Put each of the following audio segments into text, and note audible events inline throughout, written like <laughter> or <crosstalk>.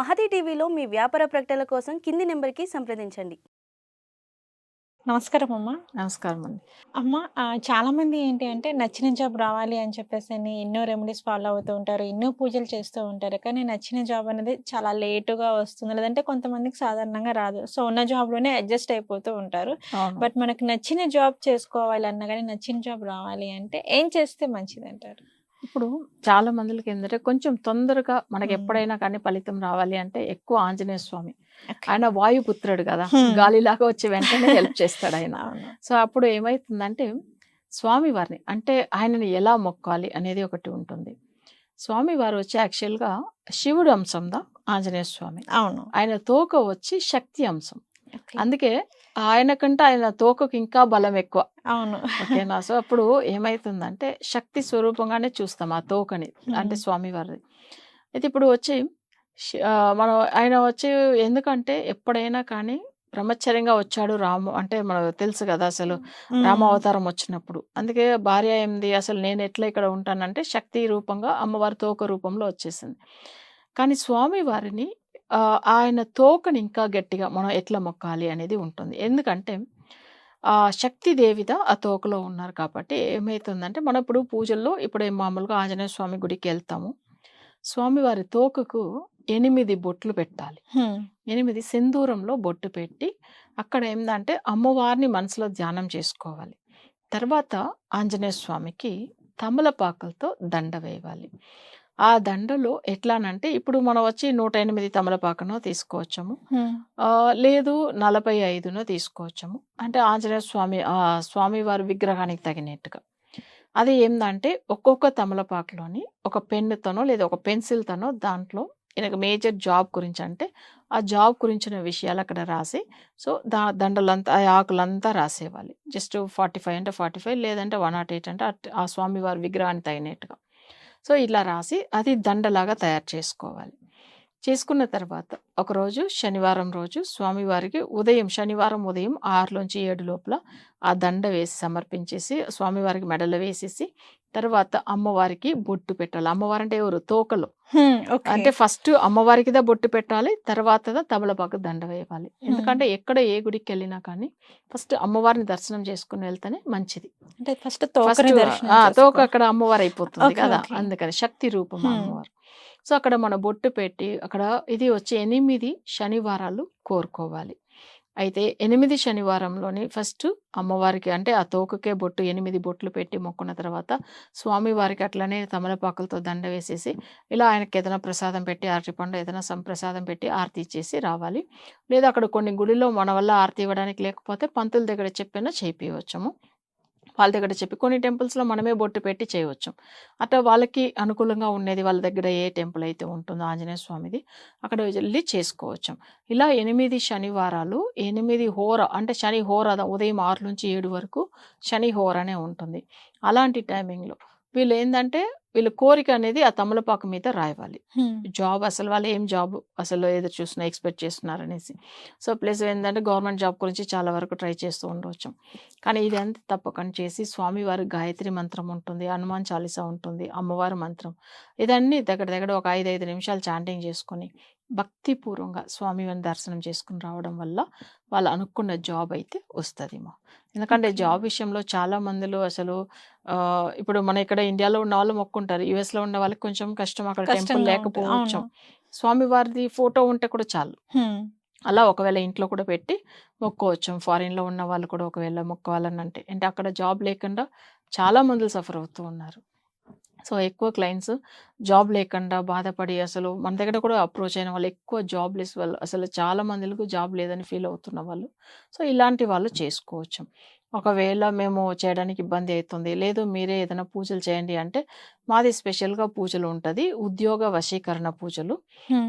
మహతి టీవీలో మీ వ్యాపార ప్రకటనల కోసం కింది నెంబర్కి సంప్రదించండి. నమస్కారం అమ్మ. నమస్కారం అండి. అమ్మ ఆ, చాలా మంది ఏంటి అంటే నచ్చిన జాబ్ రావాలి అని చెప్పేసి అని ఎన్నో రెమెడీస్ ఫాలో అవుతూ ఉంటారు ఎన్నో పూజలు చేస్తూ ఉంటారు. కానీ నచ్చిన జాబ్ అనేది చాలా లేటుగా వస్తుంది. లేదంటే కొంతమందికి సాధారణంగా రాదు. సో ఉన్న జాబ్లోనే అడ్జస్ట్ అయిపోతూ ఉంటారు. బట్ మనకు నచ్చిన జాబ్ చేసుకోవాలన్నా కానీ నచ్చిన జాబ్ రావాలి అంటే ఏం చేస్తే మంచిది అంటారు? ఇప్పుడు చాలా మందికి ఏంటంటే కొంచెం తొందరగా మనకి. ఎప్పుడైనా కానీ ఫలితం రావాలి అంటే ఎక్కువ ఆంజనేయ స్వామి. ఆయన వాయుపుత్రుడు కదా. గాలిలాగా వచ్చి వెంటనే హెల్ప్ చేస్తాడు ఆయన. సో అప్పుడు ఏమైతుందంటే స్వామి వారిని అంటే ఆయనని ఎలా మొక్కాలి అనేది ఒకటి ఉంటుంది. స్వామి వారు వచ్చి యాక్చువల్గా శివుడు అంశందా? ఆంజనేయ స్వామి. అవును. ఆయన తోక వచ్చి శక్తి అంశం. అందుకే ఆయన కంటే ఆయన తోకకు ఇంకా బలం ఎక్కువ. అవును. ఓకేనా? సో అప్పుడు ఏమైతుందంటే శక్తి స్వరూపంగానే చూస్తాం ఆ తోకని అంటే. స్వామివారిది. అయితే ఇప్పుడు వచ్చి మనం ఆయన వచ్చి ఎందుకంటే ఎప్పుడైనా కానీ బ్రహ్మచర్యంగా వచ్చాడు రాము అంటే మనకు తెలుసు కదా అసలు. రామ అవతారం వచ్చినప్పుడు. అందుకే భార్య ఏంది? అసలు నేను ఎట్లా ఇక్కడ ఉంటానంటే శక్తి రూపంగా అమ్మవారి తోక రూపంలో వచ్చేసింది. కానీ స్వామి వారిని ఆయన తోకని ఇంకా గట్టిగా మనం ఎట్లా మొక్కాలి అనేది ఉంటుంది. ఎందుకంటే ఆ శక్తి దేవిత ఆ తోకలో ఉన్నారు కాబట్టి ఏమవుతుందంటే మనం ఇప్పుడు పూజల్లో ఇప్పుడు మామూలుగా ఆంజనేయ స్వామి గుడికి వెళ్తాము. స్వామివారి తోకకు ఎనిమిది బొట్లు పెట్టాలి. హ్మ్. ఎనిమిది సింధూరంలో బొట్టు పెట్టి అక్కడ ఏందంటే అమ్మవారిని మనసులో ధ్యానం చేసుకోవాలి. తర్వాత ఆంజనేయ స్వామికి తమలపాకులతో దండ వేయాలి. ఆ దండలో ఎట్లానంటే ఇప్పుడు మనం వచ్చి నూట ఎనిమిది తమలపాకునో తీసుకోవచ్చము. లేదు నలభై ఐదునో తీసుకోవచ్చము. అంటే ఆంజనేయ స్వామి ఆ స్వామి వారి విగ్రహానికి తగినట్టుగా. అది ఏందంటే ఒక్కొక్క తమలపాకులోని ఒక పెన్నుతోనో లేదా ఒక పెన్సిల్తోనో దాంట్లో ఈయనకు మేజర్ జాబ్ గురించి అంటే ఆ జాబ్ గురించిన విషయాలు అక్కడ రాసి సో దా దండలంతా ఆ ఆకులంతా రాసేవాలి. జస్ట్ ఫార్టీ ఫైవ్ అంటే ఫార్టీ ఫైవ్ లేదంటే వన్ నాట్ ఎయిట్ అంటే అట్- ఆ స్వామి వారి విగ్రహానికి తగినట్టుగా. సో ఇలా రాసి అది దండలాగా తయారు చేసుకోవాలి. చేసుకున్న తర్వాత ఒకరోజు శనివారం రోజు స్వామివారికి ఉదయం శనివారం ఉదయం ఆరులోంచి ఏడు లోపల ఆ దండ వేసి సమర్పించేసి స్వామివారికి మెడలో వేసేసి తర్వాత అమ్మవారికి బొట్టు పెట్టాలి. అమ్మవారు అంటే ఎవరు? తోకలు. అంటే ఫస్ట్ అమ్మవారికిదా బొట్టు పెట్టాలి తర్వాత తబలపాకు దండ వేయాలి. ఎందుకంటే ఎక్కడ ఏ గుడికి వెళ్ళినా కానీ ఫస్ట్ అమ్మవారిని దర్శనం చేసుకుని వెళ్తేనే మంచిది. అంటే ఫస్ట్ తోక అక్కడ అమ్మవారు అయిపోతుంది కదా. అందుకని శక్తి రూపం. అమ్మవారు. సో అక్కడ మన బొట్టు పెట్టి అక్కడ ఇది వచ్చి ఎనిమిది శనివారాలు కోరుకోవాలి. అయితే ఎనిమిది శనివారంలోని ఫస్ట్ అమ్మవారికి అంటే ఆ తోకకే బొట్టు ఎనిమిది బొట్లు పెట్టి మొక్కున్న తర్వాత స్వామివారికి అట్లనే తమలపాకులతో దండ వేసేసి ఇలా ఆయనకి ఏదైనా ప్రసాదం పెట్టి అరటిపండు ఏదైనా సంప్రసాదం పెట్టి ఆరతి ఇచ్చేసి రావాలి. లేదా అక్కడ కొన్ని గుడిలో మన వల్ల ఆరతి ఇవ్వడానికి లేకపోతే పంతుల దగ్గర చెప్పినా చేపియవచ్చము. వాళ్ళ దగ్గర చెప్పి కొన్ని టెంపుల్స్లో మనమే బొట్టు పెట్టి చేయవచ్చు. అట్లా వాళ్ళకి అనుకూలంగా ఉండేది వాళ్ళ దగ్గర ఏ టెంపుల్ అయితే ఉంటుందో ఆంజనేయ స్వామిది అక్కడ వెళ్ళి చేసుకోవచ్చు. ఇలా ఎనిమిది శనివారాలు ఎనిమిది హోర అంటే శని హోర ఉదయం ఆరు నుంచి ఏడు వరకు శని హోర అనే ఉంటుంది. అలాంటి టైమింగ్లో వీళ్ళు ఏంటంటే వీళ్ళ కోరిక అనేది ఆ తమలపాకు మీద రాయవాలి. జాబ్ అసలు వాళ్ళు ఏం జాబ్ అసలు ఏదో చూస్తున్నా ఎక్స్పెక్ట్ చేస్తున్నారు అనేసి. సో ప్లస్ ఏంటంటే గవర్నమెంట్ జాబ్ గురించి చాలా వరకు ట్రై చేస్తూ ఉండవచ్చు కానీ ఇది అంతా తప్పకుండా చేసి స్వామివారి గాయత్రి మంత్రం ఉంటుంది హనుమాన్ చాలీసా ఉంటుంది అమ్మవారి మంత్రం ఇదన్నీ దగ్గర దగ్గర ఒక ఐదు ఐదు నిమిషాలు చాంటింగ్ చేసుకొని భక్తిపూర్వంగా స్వామివారిని దర్శనం చేసుకుని రావడం వల్ల వాళ్ళు అనుకున్న జాబ్ అయితే వస్తుందేమో ఎందుకంటే. జాబ్ విషయంలో చాలా మందిలో అసలు ఇప్పుడు మన ఇక్కడ ఇండియాలో ఉన్న వాళ్ళు మొక్కుంటారు US లో ఉన్న వాళ్ళకి కొంచెం కష్టం అక్కడ టెంపుల్. లేకపోవచ్చు. స్వామివారిది ఫోటో ఉంటే కూడా చాలు. అలా ఒకవేళ ఇంట్లో కూడా పెట్టి మొక్కోవచ్చు. ఫారిన్లో ఉన్న వాళ్ళు కూడా ఒకవేళ మొక్కోవాలని అంటే అంటే అక్కడ జాబ్ లేకుండా చాలా మందులు సఫర్ అవుతూ ఉన్నారు. సో ఎక్కువ క్లయింట్స్ జాబ్ లేకుండా బాధపడి అసలు మన దగ్గర కూడా అప్రోచ్ అయిన వాళ్ళు ఎక్కువ జాబ్ లెస్ వాళ్ళు అసలు చాలా మందికి జాబ్ లేదని ఫీల్ అవుతున్న వాళ్ళు. సో ఇలాంటి వాళ్ళు చేసుకోవచ్చు. ఒకవేళ మేము చేయడానికి ఇబ్బంది అవుతుంది లేదు మీరే ఏదైనా పూజలు చేయండి అంటే మాది స్పెషల్గా పూజలు ఉంటుంది. ఉద్యోగ వశీకరణ పూజలు.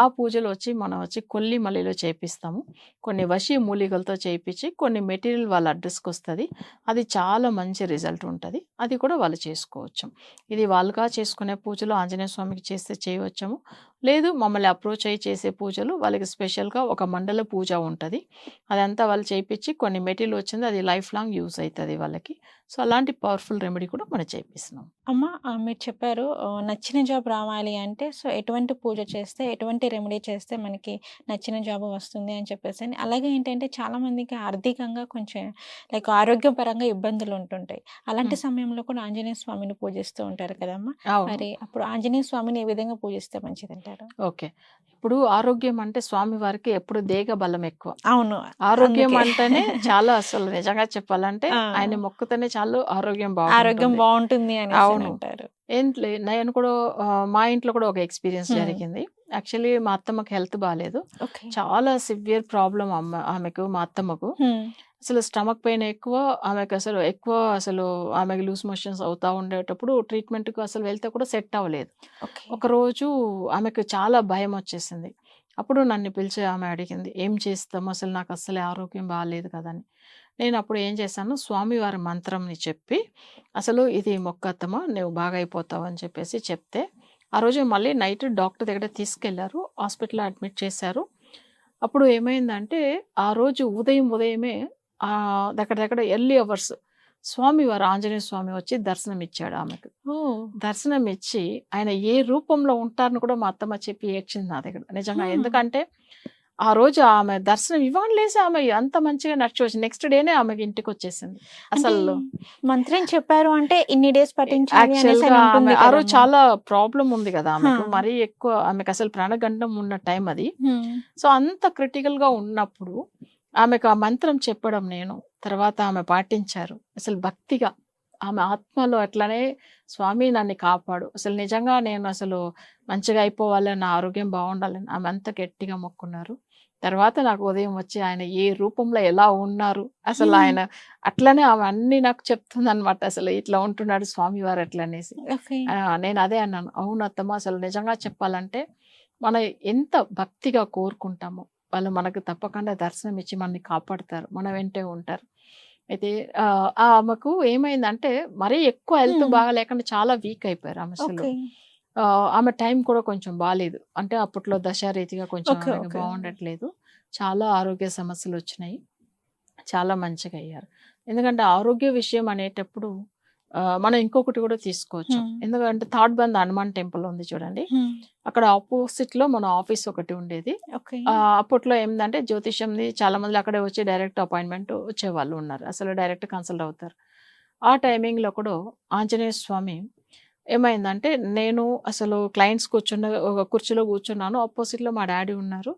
ఆ పూజలు వచ్చి మనం వచ్చి కొల్లి మల్లిలో చేపిస్తాము. కొన్ని వశీ మూలికలతో చేయించి కొన్ని మెటీరియల్ వాళ్ళ అడ్రస్కి వస్తుంది. అది చాలా మంచి రిజల్ట్ ఉంటుంది. అది కూడా వాళ్ళు చేసుకోవచ్చు. ఇది వాళ్ళుగా చేసుకునే పూజలు ఆంజనేయ స్వామికి చేస్తే చేయవచ్చము. లేదు మమ్మల్ని అప్రోచ్ అయ్యి చేసే పూజలు వాళ్ళకి స్పెషల్గా ఒక మండల పూజ ఉంటుంది. అదంతా వాళ్ళు చేయించి కొన్ని మెటీరియల్ వచ్చింది అది లైఫ్ లాంగ్ యూస్ అవుతుంది వాళ్ళకి. సో అలాంటి పవర్ఫుల్ రెమెడీ కూడా మనం చేపిస్తున్నాం అమ్మ మీరు చెప్పారు నచ్చిన జాబ్ రావాలి అంటే సో ఎటువంటి పూజ చేస్తే ఎటువంటి రెమెడీ చేస్తే మనకి నచ్చిన జాబ్ వస్తుంది అని చెప్పేసి అని. అలాగే ఏంటంటే చాలా మందికి ఆర్థికంగా కొంచెం లైక్ ఆరోగ్యపరంగా ఇబ్బందులు ఉంటుంటాయి అలాంటి. సమయంలో కూడా ఆంజనేయ స్వామిని పూజిస్తూ ఉంటారు కదమ్మా మరి అప్పుడు ఆంజనేయ స్వామిని ఏ విధంగా పూజిస్తే మంచిది అంటారు ఓకే ఇప్పుడు ఆరోగ్యం అంటే స్వామి వారికి ఎప్పుడు దేగ బలం ఎక్కువ అవును ఆరోగ్యం. అంటేనే <laughs> చాలా అసలు నిజంగా చెప్పాలంటే. ఆయన మొక్కుతోనే చాలు ఆరోగ్యం ఆరోగ్యం బాగుంటుంది అని అవును. అంటారు. నేను కూడా మా ఇంట్లో కూడా ఒక ఎక్స్పీరియన్స్. జరిగింది. యాక్చువల్లీ మా అత్తమ్మకి హెల్త్ బాగాలేదు. చాలా సివియర్ ప్రాబ్లం అమ్మ ఆమెకు మా అత్తమ్మకు. అసలు స్టమక్ పెయిన్ ఎక్కువ ఆమెకు అసలు ఎక్కువ అసలు ఆమెకు లూజ్ మోషన్స్ అవుతా ఉండేటప్పుడు ట్రీట్మెంట్కి అసలు వెళ్తే కూడా సెట్ అవ్వలేదు. ఒకరోజు ఆమెకు చాలా భయం వచ్చేసింది. అప్పుడు నన్ను పిలిచి ఆమె అడిగింది ఏం చేస్తాం? అసలు నాకు అసలే ఆరోగ్యం బాగాలేదు కదని నేను అప్పుడు ఏం చేశాను స్వామివారి మంత్రంని చెప్పి అసలు ఇది మొక్కత్తమా? నువ్వు బాగా అయిపోతావు అని చెప్పేసి చెప్తే ఆ రోజు మళ్ళీ నైట్ డాక్టర్ దగ్గర తీసుకెళ్ళారు హాస్పిటల్లో అడ్మిట్ చేశారు. అప్పుడు ఏమైందంటే ఆ రోజు ఉదయం ఉదయమే దగ్గర దగ్గర ఎర్లీ అవర్స్ స్వామివారు ఆంజనేయ స్వామి వచ్చి దర్శనం ఇచ్చాడు ఆమెకు. దర్శనం ఇచ్చి ఆయన ఏ రూపంలో ఉంటారని కూడా మా అత్తమ్మ చెప్పి ఏడ్చింది నా దగ్గర. నిజంగా. ఎందుకంటే ఆ రోజు ఆమె దర్శనం ఇవాళ లేసి ఆమె అంత మంచిగా నడిచి నెక్స్ట్ డేనే ఆమెకి ఇంటికి వచ్చేసింది అసలు మంత్రం చెప్పారు అంటే ఇన్ని డేస్ ఆమె ఆ రోజు. చాలా ప్రాబ్లం ఉంది కదా ఆమెకు. మరీ ఎక్కువ ఆమెకు అసలు ప్రాణగండం ఉన్న టైం అది. సో అంత క్రిటికల్గా ఉన్నప్పుడు ఆమెకు ఆ మంత్రం చెప్పడం నేను తర్వాత ఆమె పాటించారు అసలు భక్తిగా ఆమె ఆత్మలో అట్లనే స్వామి నన్ను కాపాడు. అసలు నిజంగా నేను అసలు మంచిగా అయిపోవాలి నా ఆరోగ్యం బాగుండాలని ఆమె అంత గట్టిగా మొక్కున్నారు. తర్వాత నాకు ఉదయం వచ్చి ఆయన ఏ రూపంలో ఎలా ఉన్నారు? అసలు. ఆయన అట్లనే ఆమె అన్ని నాకు చెప్తుంది అనమాట అసలు ఇట్లా ఉంటున్నాడు స్వామివారు అట్లా అనేసి. ఓకే. ఆ, నేను అదే అన్నాను. అవును అత్తమ్మ అసలు నిజంగా చెప్పాలంటే మనం ఎంత భక్తిగా కోరుకుంటామో వాళ్ళు మనకు తప్పకుండా దర్శనం ఇచ్చి మనని కాపాడుతారు. మన వెంటే ఉంటారు. అయితే ఆ, ఆమెకు ఏమైందంటే మరీ ఎక్కువ హెల్త్. బాగా లేకుండా చాలా వీక్ అయిపోయారు ఆమె అసలు. ఆమె టైం కూడా కొంచెం బాగాలేదు అంటే అప్పట్లో దశారీతిగా కొంచెం. బాగుండట్లేదు. చాలా ఆరోగ్య సమస్యలు వచ్చినాయి. చాలా మంచిగా అయ్యారు. ఎందుకంటే ఆరోగ్య విషయం అనేటప్పుడు మనం ఇంకొకటి కూడా తీసుకోవచ్చు. ఎందుకంటే థాట్ బంద్ హనుమాన్ టెంపుల్ ఉంది చూడండి. అక్కడ ఆపోజిట్లో మన ఆఫీస్ ఒకటి ఉండేది. అప్పట్లో ఏంటంటే జ్యోతిష్యంది చాలా మంది అక్కడే వచ్చి డైరెక్ట్ అపాయింట్మెంట్ వచ్చే వాళ్ళు ఉన్నారు. అసలు డైరెక్ట్ కన్సల్ట్ అవుతారు. ఆ టైమింగ్లో కూడా ఆంజనేయ స్వామి ఏమైందంటే నేను అసలు క్లయింట్స్ కూర్చున్న ఒక కుర్చీలో కూర్చున్నాను. ఆపోజిట్లో మా డాడీ ఉన్నారు.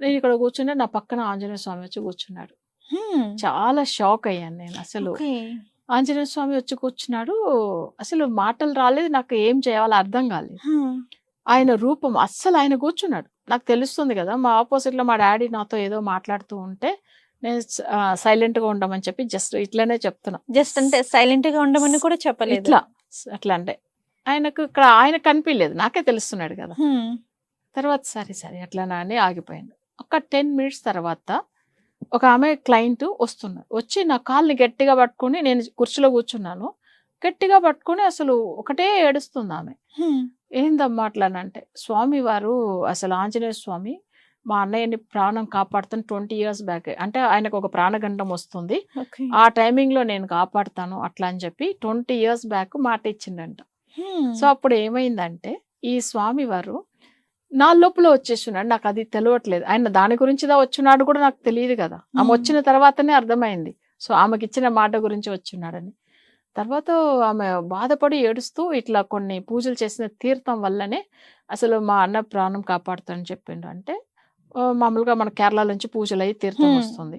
నేను ఇక్కడ కూర్చుంటే నా పక్కన ఆంజనేయ స్వామి వచ్చి కూర్చున్నాడు. చాలా షాక్ అయ్యాను నేను అసలు. ఆంజనేయ స్వామి వచ్చి కూర్చున్నాడు. అసలు మాటలు రాలేదు నాకు ఏం చేయాలో అర్థం కాలేదు. ఆయన రూపం అస్సలు ఆయన కూర్చున్నాడు. నాకు తెలుస్తుంది కదా మా ఆపోజిట్లో మా డాడీ నాతో ఏదో మాట్లాడుతూ ఉంటే నేను సైలెంట్గా ఉండమని చెప్పి జస్ట్ ఇట్లనే చెప్తున్నా. జస్ట్ అంటే సైలెంట్గా ఉండమని కూడా చెప్పలేదు. ఇట్లా అట్లా అంటే. ఆయనకు ఇక్కడ ఆయన కనిపించలేదు నాకే తెలుస్తున్నాడు కదా. తర్వాత సరే సరే అట్లా అని ఆగిపోయాను ఒక టెన్ మినిట్స్ తర్వాత ఒక ఆమె క్లయింట్ వస్తున్నారు. వచ్చి నా కాల్ని గట్టిగా పట్టుకొని నేను కుర్చీలో కూర్చున్నాను. గట్టిగా పట్టుకొని అసలు ఒకటే ఏడుస్తుంది ఆమె. ఏందమ్మా అట్లానంటే స్వామి వారు అసలు ఆంజనేయ స్వామి మా అన్నయ్యని ప్రాణం కాపాడుతాను ట్వంటీ ఇయర్స్ బ్యాక్ అంటే ఆయనకు ఒక ప్రాణగండం వస్తుంది. ఆ టైమింగ్లో నేను కాపాడుతాను అట్లా అని చెప్పి ట్వంటీ ఇయర్స్ బ్యాక్ మాట ఇచ్చిండంట. సో అప్పుడు ఏమైందంటే ఈ స్వామి వారు నా లోపల వచ్చేస్తున్నాడు. నాకు అది తెలియట్లేదు ఆయన దాని గురించిదా వచ్చున్నాడు కూడా నాకు తెలియదు కదా. ఆమె. వచ్చిన తర్వాతనే అర్థమైంది. సో ఆమెకి ఇచ్చిన మాట గురించి వచ్చున్నాడని. తర్వాత ఆమె బాధపడి ఏడుస్తూ ఇట్లా కొన్ని పూజలు చేసిన తీర్థం వల్లనే అసలు మా అన్న ప్రాణం కాపాడుతానని చెప్పిండు. అంటే మామూలుగా మన కేరళ నుంచి పూజలు అయ్యి తీర్థం. వస్తుంది.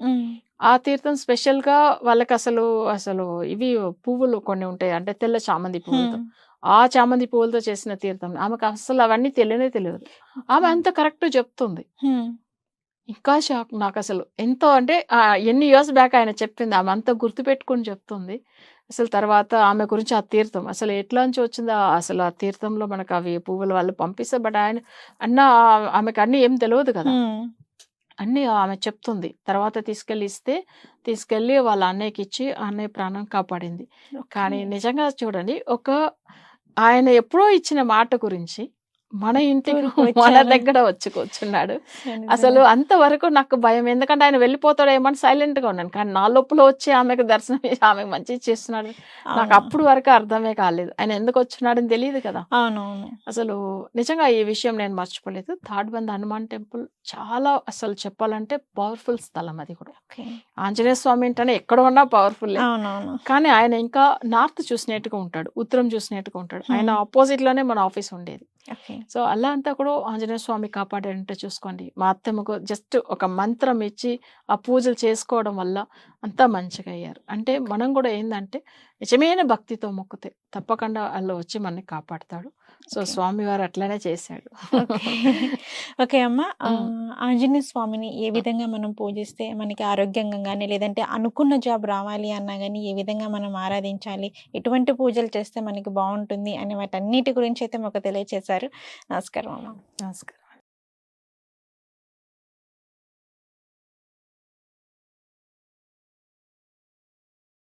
ఆ తీర్థం స్పెషల్గా వాళ్ళకి అసలు అసలు ఇవి పువ్వులు కొన్ని ఉంటాయి. అంటే తెల్ల చామంతి పువ్వులతో. ఆ చామంతి పువ్వులతో చేసిన తీర్థం. ఆమెకు అసలు అవన్నీ తెలియనే తెలియదు. ఆమె అంత కరెక్ట్ చెప్తుంది. ఇంకా షాక్ నాకు అసలు ఎంతో అంటే ఎన్ని ఇయర్స్ బ్యాక్ ఆయన చెప్పింది ఆమె అంత గుర్తుపెట్టుకుని చెప్తుంది. అసలు తర్వాత ఆమె గురించి ఆ తీర్థం అసలు ఎట్లా నుంచి వచ్చిందో? అసలు ఆ తీర్థంలో మనకు అవి పువ్వులు వాళ్ళు పంపిస్తే బట్ ఆయన అన్న ఆమెకు అన్ని ఏం తెలియదు కదా. అన్ని ఆమె చెప్తుంది. తర్వాత తీసుకెళ్ళి ఇస్తే తీసుకెళ్ళి వాళ్ళ అన్నయ్యకి ఇచ్చి ఆ అన్నయ్య ప్రాణం కాపాడింది. కానీ. నిజంగా చూడండి ఒక ఆయన ఎప్పుడో ఇచ్చిన మాట గురించి మన <laughs> ఇంటికి మన. దగ్గర వచ్చి కూర్చున్నాడు. అసలు అంతవరకు నాకు భయం. ఎందుకంటే ఆయన వెళ్ళిపోతాడు ఏమని సైలెంట్గా ఉన్నాను. కానీ నా లోపల వచ్చి ఆమెకు దర్శనం చేసి ఆమెకు మంచి చేస్తున్నాడు. నాకు. అప్పుడు వరకు అర్థమే కాలేదు. ఆయన ఎందుకు వచ్చినాడని తెలియదు కదా. అసలు నిజంగా ఈ విషయం నేను మర్చిపోలేదు. థర్డ్ బంద్ హనుమాన్ టెంపుల్ చాలా అసలు చెప్పాలంటే పవర్ఫుల్ స్థలం అది కూడా. ఆంజనేయ స్వామి అంటేనే ఎక్కడ ఉన్నా పవర్ఫుల్ కానీ ఆయన ఇంకా నార్త్ చూసినట్టుగా ఉంటాడు. ఉత్తరం చూసినట్టుగా ఉంటాడు. ఆయన. ఆపోజిట్లోనే మన ఆఫీస్ ఉండేది. ఓకే. సో అలా అంతా కూడా ఆంజనేయ స్వామి కాపాడారంటే చూసుకోండి. మా అత్తమ్మకు జస్ట్ ఒక మంత్రం ఇచ్చి ఆ పూజలు చేసుకోవడం వల్ల అంతా మంచిగా అయ్యారు. అంటే మనం కూడా ఏంటంటే నిజమైన భక్తితో మొక్కితే తప్పకుండా వాళ్ళు వచ్చి మనని కాపాడతాడు. So Okay. స్వామివారు అట్లనే చేశాడు. ఓకే. ఓకే అమ్మ. <laughs> ఆంజనేయ స్వామిని ఏ విధంగా మనం పూజిస్తే మనకి ఆరోగ్యంగా కానీ లేదంటే అనుకున్న జాబ్ రావాలి అన్నా కానీ ఏ విధంగా మనం ఆరాధించాలి ఎటువంటి పూజలు చేస్తే మనకి బాగుంటుంది అనే వాటన్నిటి గురించి అయితే మాకు తెలియచేశారు. నమస్కారం అమ్మ. నమస్కారం.